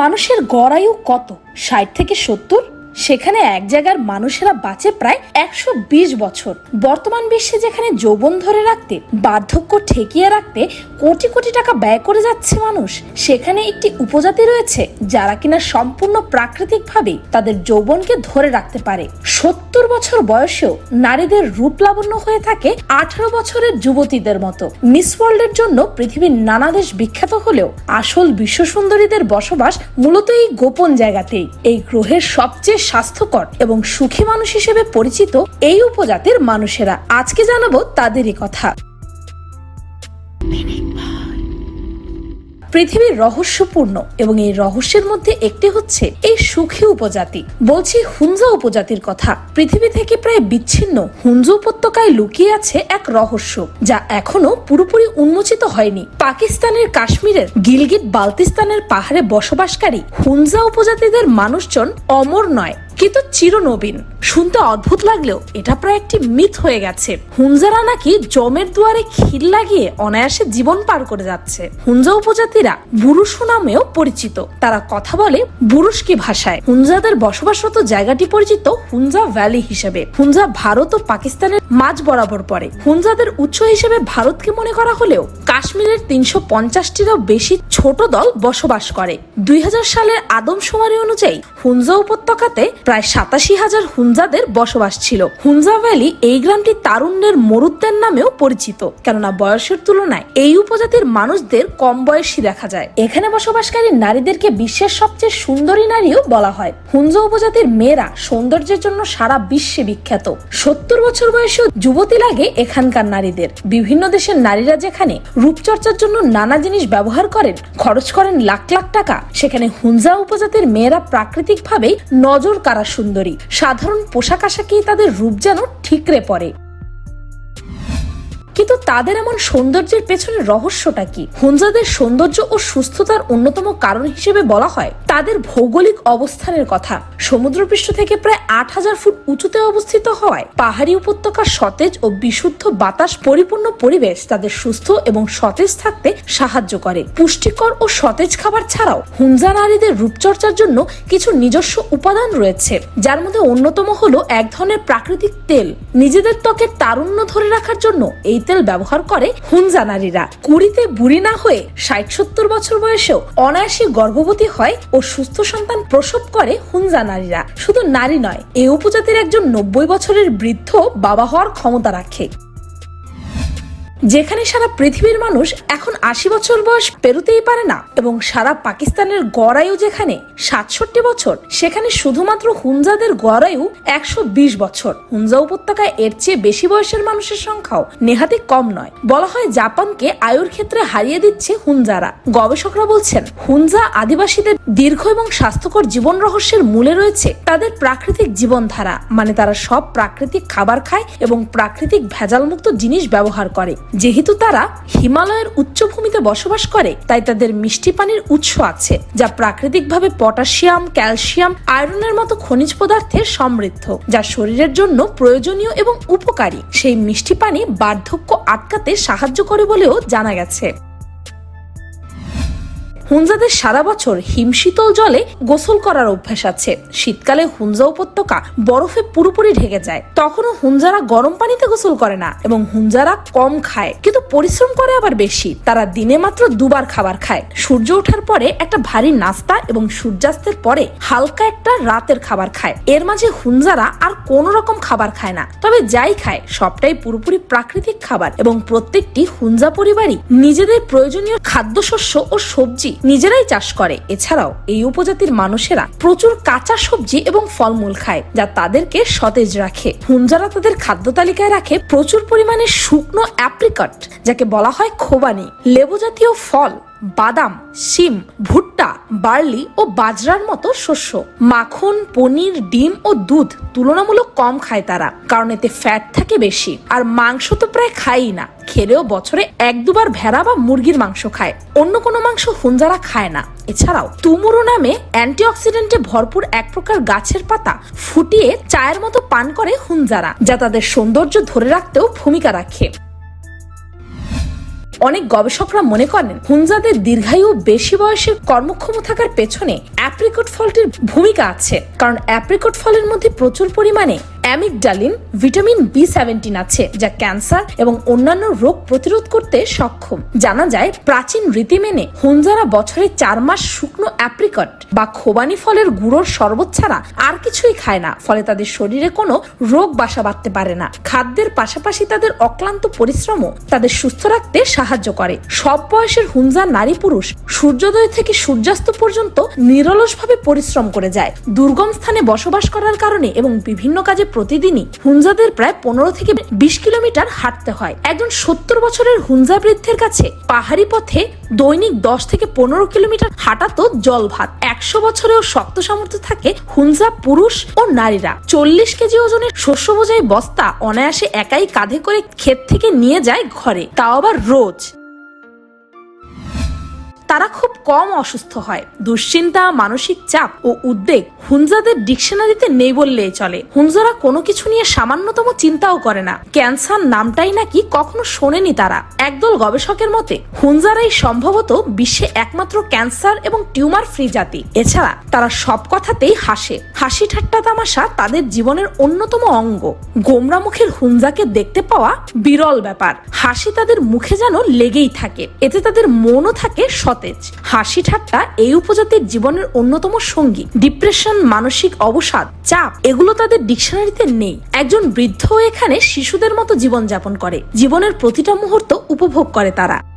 মানুষের গড়ায়ু কত? ষাট থেকে সত্তর? সেখানে এক জায়গার মানুষেরা বাঁচে প্রায় একশো বিশ বছর। বর্তমান বিশ্বে যেখানে যৌবন ধরে রাখতে, বার্ধক্য ঠেকিয়ে রাখতে কোটি কোটি টাকা ব্যয় করে যাচ্ছে মানুষ, সেখানে একটি উপজাতি রয়েছে যারা কিনা সম্পূর্ণ প্রাকৃতিকভাবেই তাদের যৌবনকে ধরে রাখতে পারে। সত্তর বছর বয়সেও নারীদের রূপ লাবণ্য হয়ে থাকে আঠারো বছরের যুবতীদের মতো। মিস ওয়ার্ল্ডের জন্য পৃথিবীর নানা দেশ বিখ্যাত হলেও আসল বিশ্ব সুন্দরীদের বসবাস মূলত এই গোপন জায়গাতেই। এই গ্রহের সবচেয়ে স্বাস্থ্যকর এবং সুখী মানুষ হিসেবে পরিচিত এই উপজাতির মানুষেরা। আজকে জানাব তাদেরই কথা। পৃথিবীর রহস্যপূর্ণ এবং এই রহস্যের মধ্যে একটি হচ্ছে এই সুখী উপজাতি। বলছি হুঞ্জা উপজাতির কথা। পৃথিবী থেকে প্রায় বিচ্ছিন্ন হুঞ্জা উপত্যকায় লুকিয়ে আছে এক রহস্য, যা এখনও পুরোপুরি উন্মোচিত হয়নি। পাকিস্তানের কাশ্মীরের গিলগিট বালতিস্তানের পাহাড়ে বসবাসকারী হুঞ্জা উপজাতিদের মানুষজন অমর নয় কিন্তু চিরনবীন। শুনতে অদ্ভুত লাগলেও এটা প্রায় একটি মিথ হয়ে গেছে। হুঞ্জারা নাকি জমের দুয়ারে খিল লাগিয়ে অনায়াসে জীবন পার করে যাচ্ছে। হুঞ্জা উপজাতিরা বুরুশু নামেও পরিচিত। তারা কথা বলে বুরুশকি ভাষায়। হুঞ্জাদের বসবাসরত জায়গাটি পরিচিত হুঞ্জা ভ্যালি হিসেবে। হুঞ্জা ভারত ও পাকিস্তানের মাঝ বরাবর পড়ে। হুঞ্জাদের উৎস হিসেবে ভারতকে মনে করা হলেও কাশ্মীরের তিনশো পঞ্চাশটিরও বেশি ছোট দল বসবাস করে। দুই হাজার সালের আদমশুমারি অনুযায়ী হুঞ্জা উপত্যকাতে প্রায় সাতাশি হাজার হুঞ্জাদের বসবাস ছিল। হুঞ্জা ভ্যালি এই গ্রামটি তারুণ্যের মরুদ্যান নামেও পরিচিত, কেননা বয়সের তুলনায় এই উপজাতির মানুষদের কম বয়সী দেখা যায়। এখানে বসবাসকারী নারীদেরকে বিশ্বের সবচেয়ে সুন্দরী নারীও বলা হয়। হুঞ্জা উপজাতির মেয়েরা সৌন্দর্যের জন্য সারা বিশ্বে বিখ্যাত। সত্তর বছর বয়সেও যুবতী লাগে এখানকার নারীদের। বিভিন্ন দেশের নারীরা যেখানে রূপচর্চার জন্য নানা জিনিস ব্যবহার করেন খরচ করেন লাখ লাখ টাকা। সেখানে হুঞ্জা উপজাতির মেয়েরা প্রাকৃতিকভাবেই নজর কারা সুন্দরী। সাধারণ পোশাক আশাকেই তাদের রূপ যেন ঠিকরে পড়ে কিন্তু তাদের এমন সৌন্দর্যের পেছনে রহস্যটা কি? হুঞ্জাদের সৌন্দর্য ও সুস্থতার অন্যতম কারণ হিসেবে বলা হয় তাদের ভৌগোলিক অবস্থানের কথা। সমুদ্রপৃষ্ঠ থেকে প্রায় আট হাজার ফুট উঁচুতে অবস্থিত হওয়ায় পাহাড়ি উপত্যকার সতেজ ও বিশুদ্ধ বাতাস পরিপূর্ণ পরিবেশ তাদের সুস্থ এবং সতেজ থাকতে সাহায্য করে। পুষ্টিকর ও সতেজ খাবার ছাড়াও হুঞ্জা নারীদের রূপচর্চার জন্য কিছু নিজস্ব উপাদান রয়েছে, যার মধ্যে অন্যতম হলো এক ধরনের প্রাকৃতিক তেল। নিজেদের ত্বকের তারুণ্য ধরে রাখার জন্য এই তেল ব্যবহার করে হুনজা নারীরা। কুড়িতে বুড়ি না হয়ে ষাট সত্তর বছর বয়সেও অনায়াসী গর্ভবতী হয় ও সুস্থ সন্তান প্রসব করে হুনজা নারীরা। শুধু নারী নয়, এ উপজাতির একজন নব্বই বছরের বৃদ্ধ বাবা হওয়ার ক্ষমতা রাখে। যেখানে সারা পৃথিবীর মানুষ এখন আশি বছর বয়স পেরোতেই পারে না এবং সারা পাকিস্তানের গড়ায়ু যেখানে সাতষট্টি বছর, সেখানে শুধুমাত্র হুঞ্জাদের গড়ায়ু একশো বিশ বছর। হুঞ্জা উপত্যকায় এর চেয়ে বেশি বয়সের মানুষের সংখ্যাও নেহাতি কম নয়। বলা হয় জাপানকে আয়ুর ক্ষেত্রে হারিয়ে দিচ্ছে হুঞ্জারা গবেষকরা বলছেন হুঞ্জা আদিবাসীদের দীর্ঘ এবং স্বাস্থ্যকর জীবন রহস্যের মূলে রয়েছে তাদের প্রাকৃতিক জীবনধারা মানে তারা সব প্রাকৃতিক খাবার খায় এবং প্রাকৃতিক ভেজালমুক্ত জিনিস ব্যবহার করে। যেহেতু তারা হিমালয়ের উচ্চভূমিতে বসবাস করে, তাই তাদের মিষ্টি পানির উৎস আছে, যা প্রাকৃতিকভাবে পটাশিয়াম, ক্যালসিয়াম, আয়রনের মতো খনিজ পদার্থে সমৃদ্ধ, যা শরীরের জন্য প্রয়োজনীয় এবং উপকারী। সেই মিষ্টি পানি বার্ধক্য আটকাতে সাহায্য করে বলেও জানা গেছে। হুঞ্জাদের সারা বছর হিমশীতল জলে গোসল করার অভ্যাস আছে। শীতকালে হুঞ্জা উপত্যকা বরফে পুরোপুরি ঢেকে যায়। তখনও হুঞ্জারা গরম পানিতে গোসল করে না এবং হুঞ্জারা কম খায়, কিন্তু পরিশ্রম করে আবার বেশি। তারা দিনে মাত্র দুবার খাবার খায়। সূর্য ওঠার পরে একটা ভারী নাস্তা এবং সূর্যাস্তের পরে হালকা একটা রাতের খাবার খায়। এর মাঝে হুঞ্জারা আর কোন রকম খাবার খায় না, তবে যাই খায়, সবটাই পুরোপুরি প্রাকৃতিক খাবার এবং প্রত্যেকটি হুঞ্জা পরিবারই নিজেদের প্রয়োজনীয় খাদ্যশস্য ও সবজি নিজেরাই চাষ করে। এছাড়াও এই উপজাতির মানুষেরা প্রচুর কাঁচা সবজি এবং ফলমূল খায়, যা তাদেরকে সতেজ রাখে। হুঞ্জারা তাদের খাদ্য তালিকায় রাখে প্রচুর পরিমাণে শুকনো অ্যাপ্রিকট যাকে বলা হয় খোবানি। লেবু জাতীয় ফল বাদাম, শিম, ভুট্টা, বার্লি ও বাজরার মতো শস্য। মাখন, পনির, ডিম ও দুধ তুলনামূলক কম খায় তারা, কারণ এতে ফ্যাট থাকে বেশি, আর মাংস তো প্রায় খায়ই না। খেলেও বছরে এক দুবার ভেড়া বা মুরগির মাংস খায়। অন্য কোনো মাংস হুঞ্জারা খায় না। এছাড়াও তুমুরু নামে অ্যান্টিঅক্সিডেন্টে ভরপুর এক প্রকার গাছের পাতা ফুটিয়ে চায়ের মতো পান করে হুঞ্জারা, যা তাদের সৌন্দর্য ধরে রাখতেও ভূমিকা রাখে। অনেক গবেষকরা মনে করেন হুনজাদের দীর্ঘায়ু বেশি বয়সে কর্মক্ষম থাকার পেছনে অ্যাপ্রিকট ফলটির ভূমিকা আছে। কারণ অ্যাপ্রিকট ফলের মধ্যে প্রচুর পরিমাণে অ্যামিকডালিন ভিটামিন বি সেভেন্টিন আছে, যা ক্যান্সার এবং অন্যান্য রোগ প্রতিরোধ করতে সক্ষম। জানা যায়, প্রাচীন রীতি মেনে হুঞ্জারা বছরে চার মাস শুকনো অ্যাপ্রিকট বা খোবানি ফলের গুঁড়োর শরবত ছাড়া আর কিছুই খায় না, ফলে তাদের শরীরে কোনো রোগ বাসা বাঁধতে পারে না। খাদ্যের পাশাপাশি তাদের অক্লান্ত পরিশ্রমও তাদের সুস্থ রাখতে সাহায্য করে। সব বয়সের হুঞ্জা নারী পুরুষ সূর্যোদয় থেকে সূর্যাস্ত পর্যন্ত নিরলসভাবে পরিশ্রম করে যায়। দুর্গম স্থানে বসবাস করার কারণে এবং বিভিন্ন কাজে প্রতিদিনই হুঞ্জাদের প্রায় পনেরো থেকে বিশ কিলোমিটার হাঁটতে হয়। একজন সত্তর বছরের হুঞ্জা বৃদ্ধের কাছে পাহাড়ি পথে দৈনিক দশ থেকে পনেরো কিলোমিটার হাঁটা তো জল ভাত একশো বছরেও শক্ত সামর্থ্য থাকে হুঞ্জা পুরুষ ও নারীরা। চল্লিশ কেজি ওজনের শস্য বোঝাই বস্তা অনায়াসে একাই কাঁধে করে ক্ষেত থেকে নিয়ে যায় ঘরে। তাও আবার রোজ। তারা খুব কম অসুস্থ হয়। দুশ্চিন্তা, মানসিক চাপ ও উদ্বেগ হুনজাদের ডিকশনারিতে নেই বললেই চলে। হুঞ্জারা কোনো কিছু নিয়ে সামান্যতম চিন্তাও করে না। ক্যান্সার নামটাই নাকি কখনো শোনেনি তারা। একদল গবেষকের মতে হুঞ্জারাই সম্ভবত বিশ্বে একমাত্র ক্যান্সার এবং টিউমার ফ্রি জাতি। এছাড়া তারা সব কথাতেই হাসে। হাসি ঠাট্টা তামাশা তাদের জীবনের অন্যতম অঙ্গ। গোমরা মুখের হুঞ্জাকে দেখতে পাওয়া বিরল ব্যাপার। হাসি তাদের মুখে যেন লেগেই থাকে। এতে তাদের মনও থাকে সতেজ। হাসি ঠাট্টা এই উপজাতির জীবনের অন্যতম সঙ্গী। ডিপ্রেশন, মানসিক অবসাদ, চাপ, এগুলো তাদের ডিকশনারিতে নেই। একজন বৃদ্ধ এখানে শিশুদের মতো জীবনযাপন করে। জীবনের প্রতিটা মুহূর্ত উপভোগ করে তারা।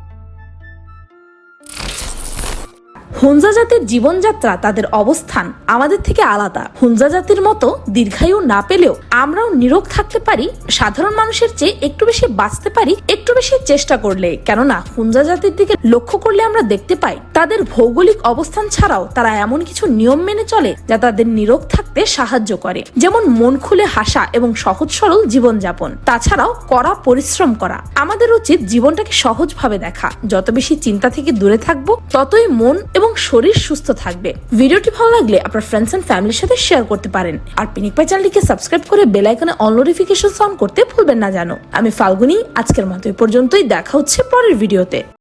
হুঞ্জা জাতির জীবনযাত্রা, তাদের অবস্থান আমাদের থেকে আলাদা। হুঞ্জা জাতির মতো দীর্ঘায়ু না পেলেও আমরাও নিরোগ থাকতে পারি, সাধারণ মানুষের চেয়ে একটু বেশি বাঁচতে পারি, একটু বেশি চেষ্টা করলে। কেননা হুঞ্জা জাতির দিকে লক্ষ্য করলে আমরা দেখতে পাই, তাদের ভৌগোলিক অবস্থান ছাড়াও তারা এমন কিছু নিয়ম মেনে চলে, যা তাদের নিরোগ থাকতে সাহায্য করে। যেমন মন খুলে হাসা এবং সহজ সরল জীবনযাপন। তাছাড়াও কড়া পরিশ্রম করা। আমাদের উচিত জীবনটাকে সহজভাবে দেখা। যত বেশি চিন্তা থেকে দূরে থাকব, ততই মন এবং শরীর সুস্থ থাকবে। ভিডিওটি ভালো লাগলে আপনার ফ্রেন্ডস এন্ড ফ্যামিলির সাথে শেয়ার করতে পারেন। আর পিনিক পাই চ্যানেলটিকে সাবস্ক্রাইব করে বেল আইকনে অন নোটিফিকেশন অন করতে ভুলবেন না জানো। আমি ফাল্গুনি, আজকের মতো এই পর্যন্তই, দেখা হচ্ছে পরের ভিডিওতে